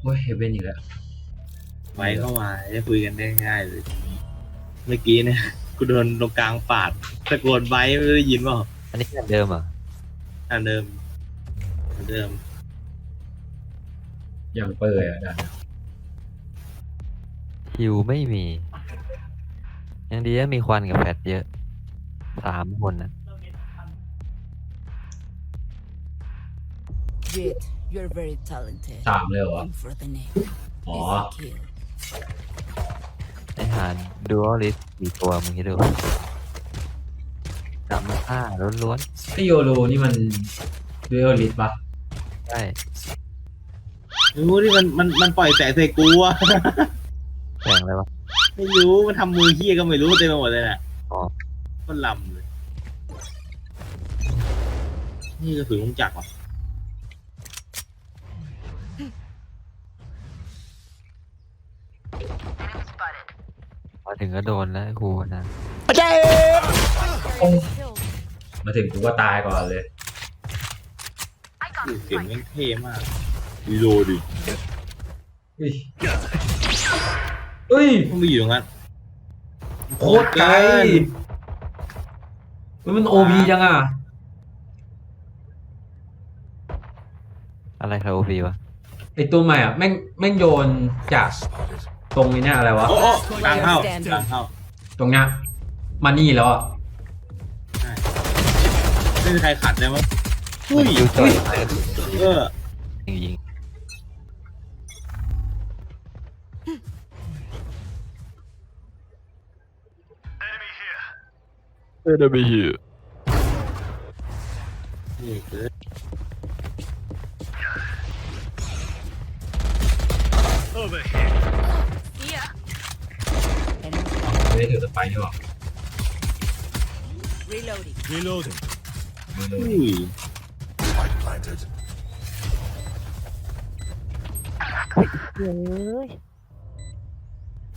โอ้ยเฮเว่นอีกแล้วไว้เข้ามาจะคุยกันได้ง่ายเลยเมื่อกี้เนี่ยกูโดนตรงกลางปาดตะโกนไว้ไม่ได้ยินเปล่าอันนี้แบบเดิมเหรอะอันเดิมอันเดิม อย่างเปิดอะดันฮิวไม่มี ยังดีว่ามีควันกับแฟดเยอะสามคนนะ Jet, you're very talented. สามเลยเหรอ Aim for the neck. อ๋อ Easy kill. ไอหารดูอลิสกี่ตัวมึงคิดดูจำค่าล้วนไอโยโรนี่มันเรียลลิสปะๆใช่รู้ที่มันมันมันปล่อยแสงใส่กูอะแสงอะไรวะ ไม่รู้มันทำมือเฮี้ยก็ไม่รู้เต็มไปหมดเลยน่ะอ๋อก็ลำเลย นี่ก็ถือลุงจักรว่ะ มาถึงก็โดนแล้วไอ้ครูนะมาถึงกูก็ตายก่อนเลย เสียงแม่งเท่มากวิโลดิอุ้ยเอ้ยมันไปอยู่ตรงนั้นโคตรไกลเฮ้ยมันโอพีจังอะ อะไรครับโอฟีวะไอตัวใหม่อะแม่งแม่งโยนจาก ตรงนี้เนี่ยอะไรวะ โอ้โอ้กลางเข้ากลางเข้าตรงเนี้ยมานี่แล้วอะไม่มีใครขัดเลยมั้งอุ้ยยูจอยไปเออยิงยิงเอเดบีฮินี่เกิด ไม่ได้ถือสไปร์นี่หรอก Reloading. Reloading. อุ้ย Spike planted.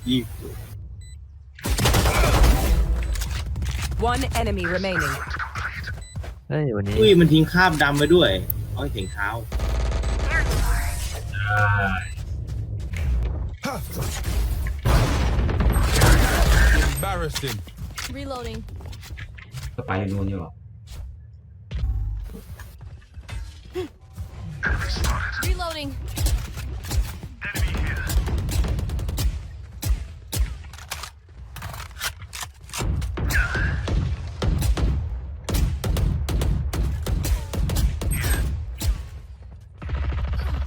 ยี่ One enemy remaining. เฮ้ยวันนี้อุ้ยมันทิ้งคราบดำไปด้วยเอาให้เห็นเท้า Embarrassing. Reloading. สไปร์อยู่นู่นนี่หรอ Reloading.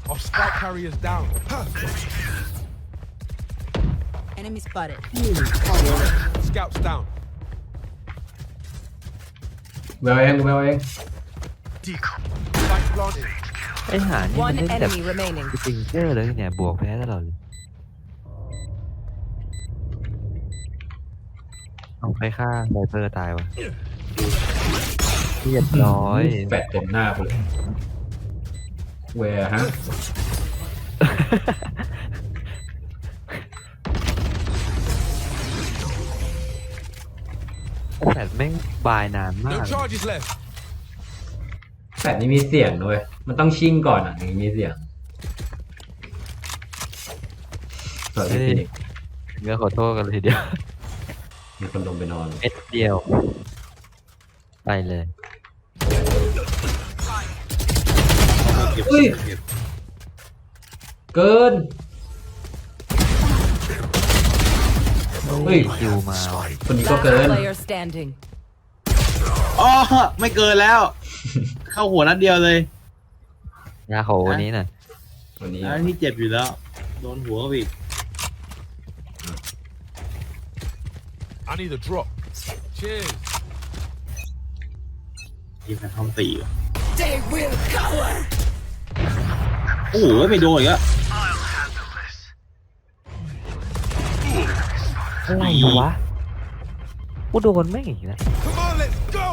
Our scout carriers down. Enemy spotted. Scouts down. เวลเองเวลเอง Spike planted. ไอหานี่มัน One เล่นแบบ enemy remaining. ฟิงเกอร์เลยเนี่ย บวกแพ้ตลอดเลยเอาไปฆ่าไบเปอร์ตายวะเรียบร้อยแฟดเต็มหน้ากูเลยเวร์ฮะ แฟดแม่งบายนานมา No ก charges left. แฟดนี่มีเสียงด้วย มันต้องชิ่งก่อนอะถึงมีเสียงสวัสดีพี่นิกเนื้อขอโทษกันเลยทีเดียวมีคนลงไปนอนเม็ดเดียว ไปเลยเก็บอุ้ย เก็บเกิน เฮ้ยคิวมาว่ะคนนี้ก็เกิน Last player standing. อ๋อไม่เกินแล้ว เข้าหัวนัดเดียวเลยยาโขวันนี้หน่อยวันนี้อันนี้เจ็บอยู่แล้ว โดนหัวเขาอีก I need a drop. Cheers. ยิงกันทอมตีว่ะ They will cower. โอ้โหไม่โดนอีกแล้ว อะไรวะ กูโดนไม่งอีกนะ Come on, let's go.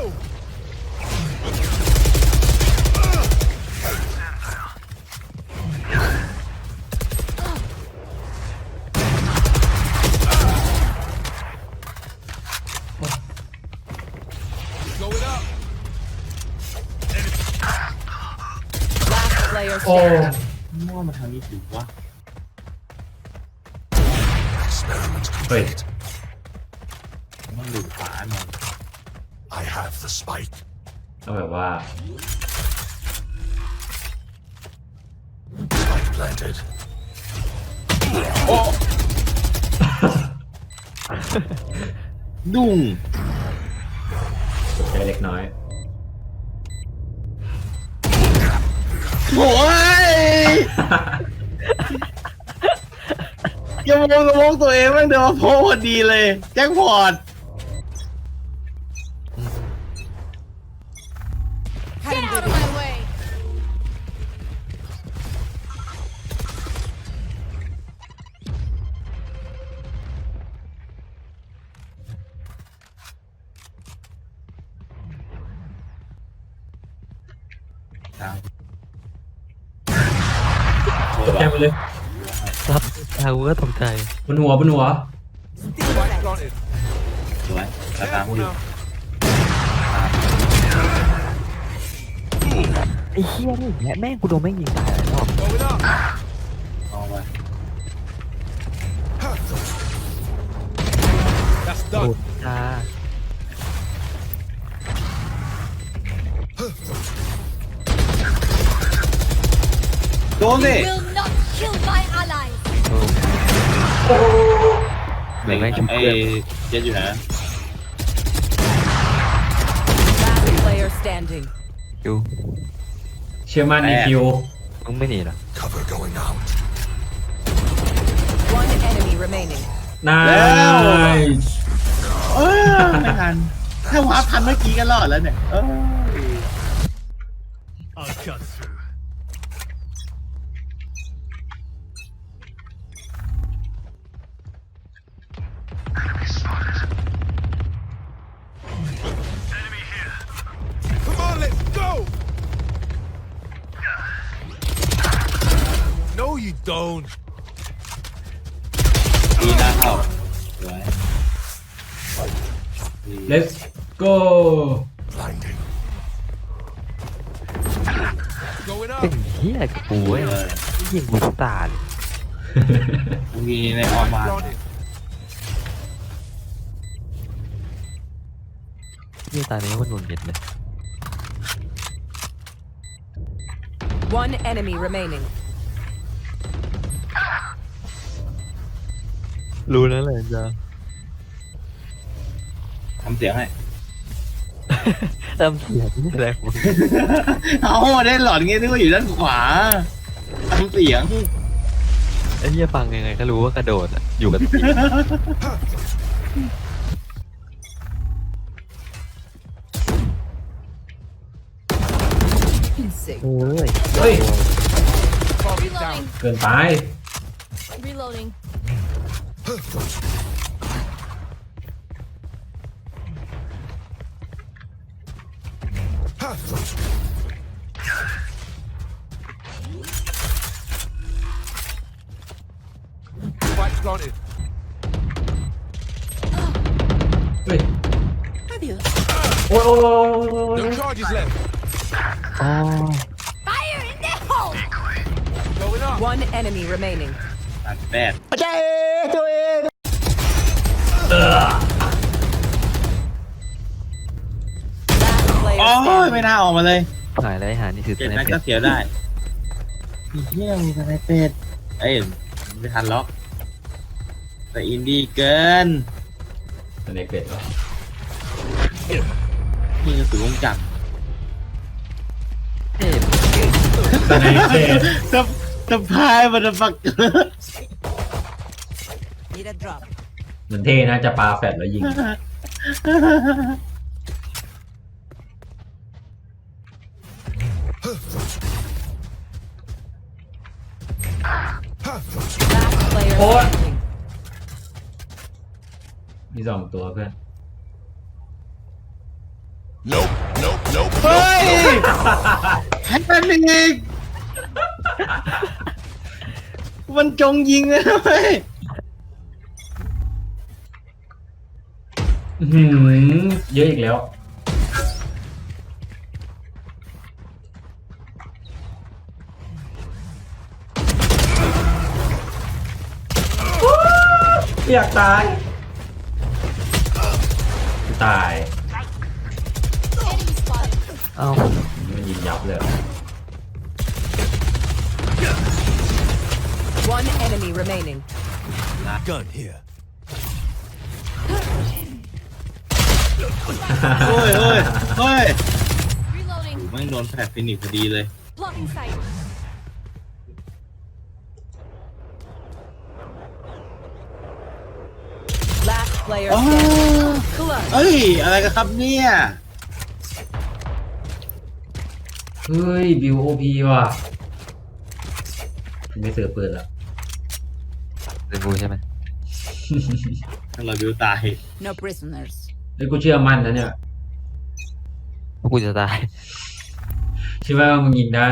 Going up. Last player โอ้ standing. มั่วมาทางนี้ถือว่า เฮ้ย complete. ต้องดูขวาหน่อย I have the spike. ต้องแบบว่า Spike planted. ดุ้งตกใจเล็กน้อย โอ้ย ยังมองกระโมงตัวเองแม่งเดินมาโพพอดีเลย แจ็คพอต Get out of my way. ตกใจไปเลยรับตากูก็ตกใจบนหัวบนหัว Spike planted. สวยตาตาม Careful อยู่ now. ไอ้เหี้ยนี่แหละแม่งกูโดนแม่งยิงตายหลายรอบ Going up. เอาไว้ That's โอ้ done. ตาโดนสิ Will not kill my allies. เหมือนแม่งชุบไอ้เพื่อนเจ็ดอยู่ไหน Last player standing. คิวเชื่อมั่นในคิวมึงไม่หนีเหรอ Cover going out. One enemy remaining. นาย เออไม่ทัน ถ้าวาร์ปทันเมื่อกี้ก็รอดแล้วเนี่ย เออ I'll cut through. เข้าสวย let's go Blinding. Going เป็น up. เหี้ยกับกูเว้ยเออยิงกูทุกตาเลยบางทีในออกมา Planted. เหี้ยตานี้มันหนุนเย็ดเลย One enemy remaining. รู้แล้วเลยจ้ะทำเสียงให้ เติมเสียงนี่อะไรของมึงเอาได้หลอดงี้นึกว่าอยู่ด้านขวาทำเสียงไอ้เหี้ยฟังยังไงก็รู้ว่ากระโดดอะอยู่กับที่ Insane. โอ้ยเฮ้ย Reloading. เกินไป Reloading. Spike's planted. เฮ้ยโอ้ยโอ้ยโอ้ยโอ้ย No charges left. อ๋อ Fire in the hole. Going up. One enemy remaining. ตัดแปด Last player โอ้ย standing. ไม่น่าออกมาเลยหายแล้วไอ้หานี่ถือเจ็ดในนัดเป็ก็ดเสียวได้มีเที่ยมีสไนเป็ดเอ้ยไม่ทันล็อกแต่อินดี้เกินสเนกเป็ดวะนี่ก็ถือวงจักรเอ๊ะสเนกเป็ดสะสะพายมันฟัก Need a drop. เหมือนเท่นะจะปาแฟดแล้วยิง Last player Oh. standing. มีสองตัวเพื่อน Nope, nope, nope, เฮ้ย nope. ให้มันอีกมันจงยิงเลยนะเว้ย หือเยอะอีกแล้ว อยากตาย ตาย เอ้ามันยิงยับเลย One enemy remaining. Gun here. โอ้ยโอ้ยโอ้ย Reloading. ไม่งโดนแผลฟินิกพอดีเลย Blocking sight. Last player อ๋อ standing. Clutch. เอ้ย อะไรกันครับเนี่ย เฮ้ย บิวโอพีว่ะ ไม่เสือปืนแล้วเป็นกูใช่ไหม ถ้าเราดูตาย No prisoners. เฮ้ยกูเชื่อมั่นนะเนี่ยพวกกูจะตายเชื่อว่ามึงยิงได้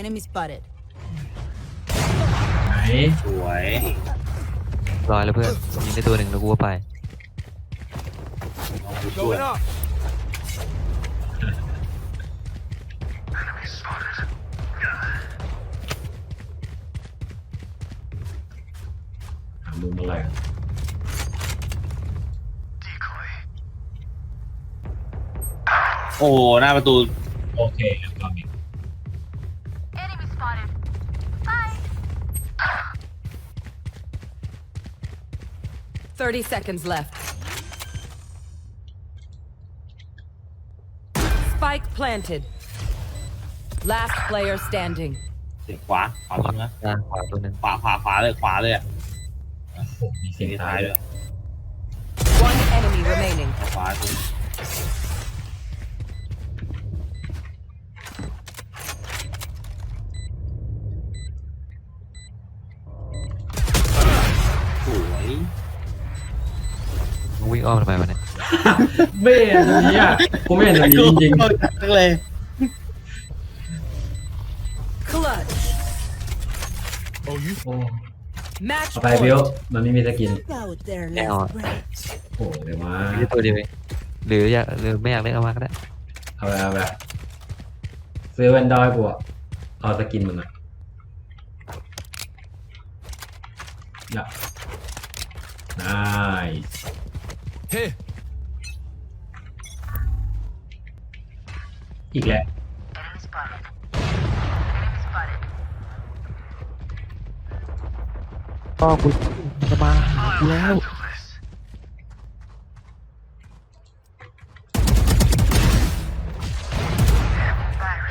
Enemy spotted. ไหนสวยรอยแล้วเพื่อนยิงได้ตัวหนึ่งแล้วกูก็ไปลองดูช่วย Going up. โอ้หน้าประตู โอเคตอนนี้ Enemy spotted. Bye. 30 seconds left. Spike planted. Last player standing. เสียงขวาขวา ขวาตรงนะด้านขวาตัวหนึ่งขวาขวาขวาเลย ขวาเลยอะโอ้โหมีเสีเสียยงงท้าท้ายยด้ด้ววยย One enemy remaining. ขวาตรง มึงวิ่งอ้อมทำไมวะเนี่ยไม่เห็นอย่างนี้อะกูไม่เห็นอย่างนี้จริงโคตจังเลย Clutch. Oh, you ๆโอ้ Match เอาไปบิว point. มันไม่มีสกิน About their Hang on. breath. โอ้เดี๋ยวมามีได้ตัวเดียวเองหรืออยากหรือไม่อยากเล่นเอามาก็ได้เอาไปเอาไปซื้อแวนดอยกูอะเอาสกินมันหน่อยอย่า nice here. อีกแล้วก็กูจะมาหากูแล้ว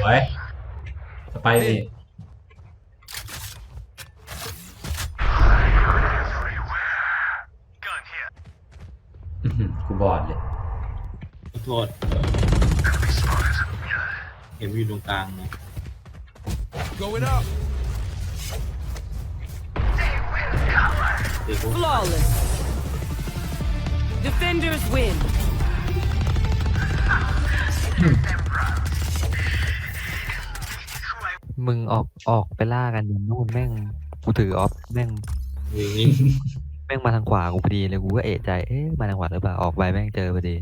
ไว้สไปนี่อื้อหือกูบอดเลย ขอ โทษเห็นอยู่ตรงกลางนะ Going up. เดี๋ยวกู Flawless. Defenders win. มึงออกออกไปล่ากันอย่างนู่นแม่งกูถือออฟแม่งวิ่งนี่ แม่งมาทางขวากูพอดีเลยกูก็เอะใจเอ๊ะมาทางขวาหรือเปล่าออกไปแม่งเจอพอดี